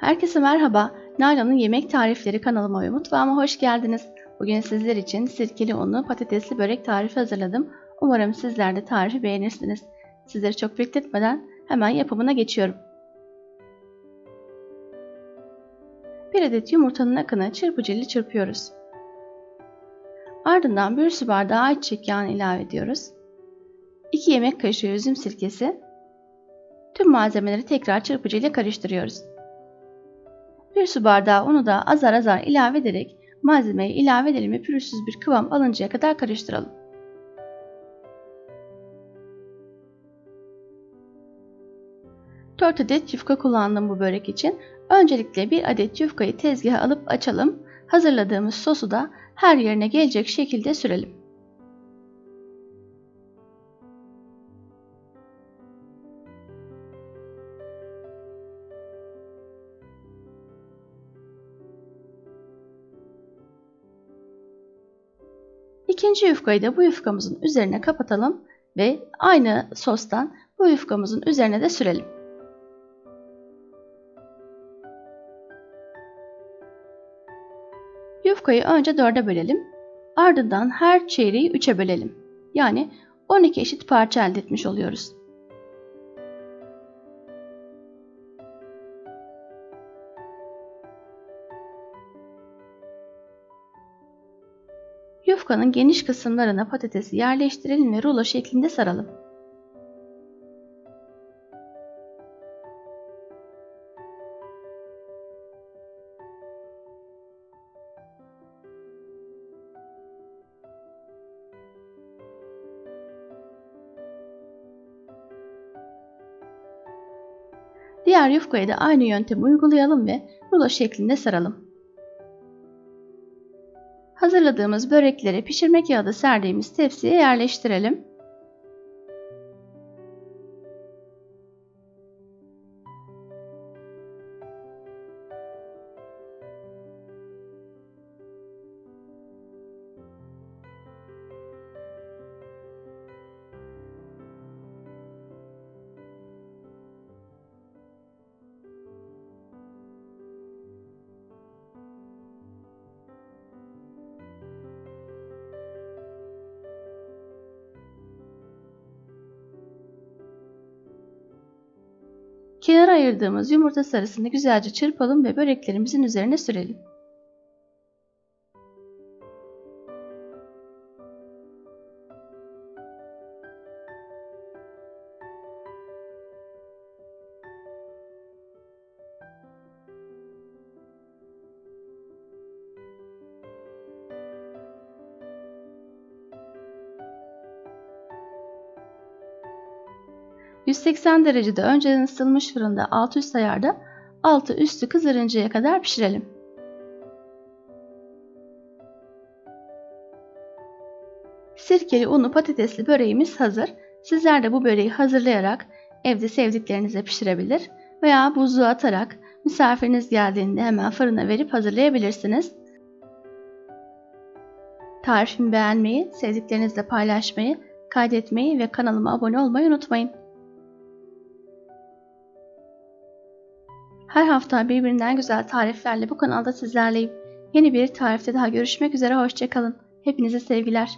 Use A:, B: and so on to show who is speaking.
A: Herkese merhaba. Nalan'ın Yemek Tarifleri kanalıma ve mutfağıma hoş geldiniz. Bugün sizler için sirkeli unlu patatesli börek tarifi hazırladım. Umarım sizler de tarifi beğenirsiniz. Sizleri çok bekletmeden hemen yapımına geçiyorum. Bir adet yumurtanın akını çırpıcıyla çırpıyoruz. Ardından bir su bardağı ayçiçek yağını ilave ediyoruz. 2 yemek kaşığı üzüm sirkesi. Tüm malzemeleri tekrar çırpıcıyla karıştırıyoruz. Bir su bardağı unu da azar azar ilave ederek malzemeyi ilave edelim ve pürüzsüz bir kıvam alıncaya kadar karıştıralım. Dört adet yufka kullandım bu börek için. Öncelikle bir adet yufkayı tezgaha alıp açalım. Hazırladığımız sosu da her yerine gelecek şekilde sürelim. İkinci yufkayı da bu yufkamızın üzerine kapatalım ve aynı sostan bu yufkamızın üzerine de sürelim. Yufkayı önce dörde bölelim. Ardından her çeyreği üçe bölelim. Yani 12 eşit parça elde etmiş oluyoruz. Yufkanın geniş kısımlarına patatesi yerleştirelim ve rulo şeklinde saralım. Diğer yufkaya da aynı yöntemi uygulayalım ve rulo şeklinde saralım. Hazırladığımız börekleri pişirmek yağda serdiğimiz tepsiye yerleştirelim. Kenara ayırdığımız yumurta sarısını güzelce çırpalım ve böreklerimizin üzerine sürelim. ...180 derecede önceden ısıtılmış fırında alt üst ayarda altı üstü kızarıncaya kadar pişirelim. Sirkeli unlu patatesli böreğimiz hazır. Sizler de bu böreği hazırlayarak evde sevdiklerinize pişirebilir veya buzluğa atarak misafiriniz geldiğinde hemen fırına verip hazırlayabilirsiniz. Tarifimi beğenmeyi, sevdiklerinizle paylaşmayı, kaydetmeyi ve kanalıma abone olmayı unutmayın. Her hafta birbirinden güzel tariflerle bu kanalda sizlerleyim. Yeni bir tarifte daha görüşmek üzere, hoşçakalın. Hepinize sevgiler.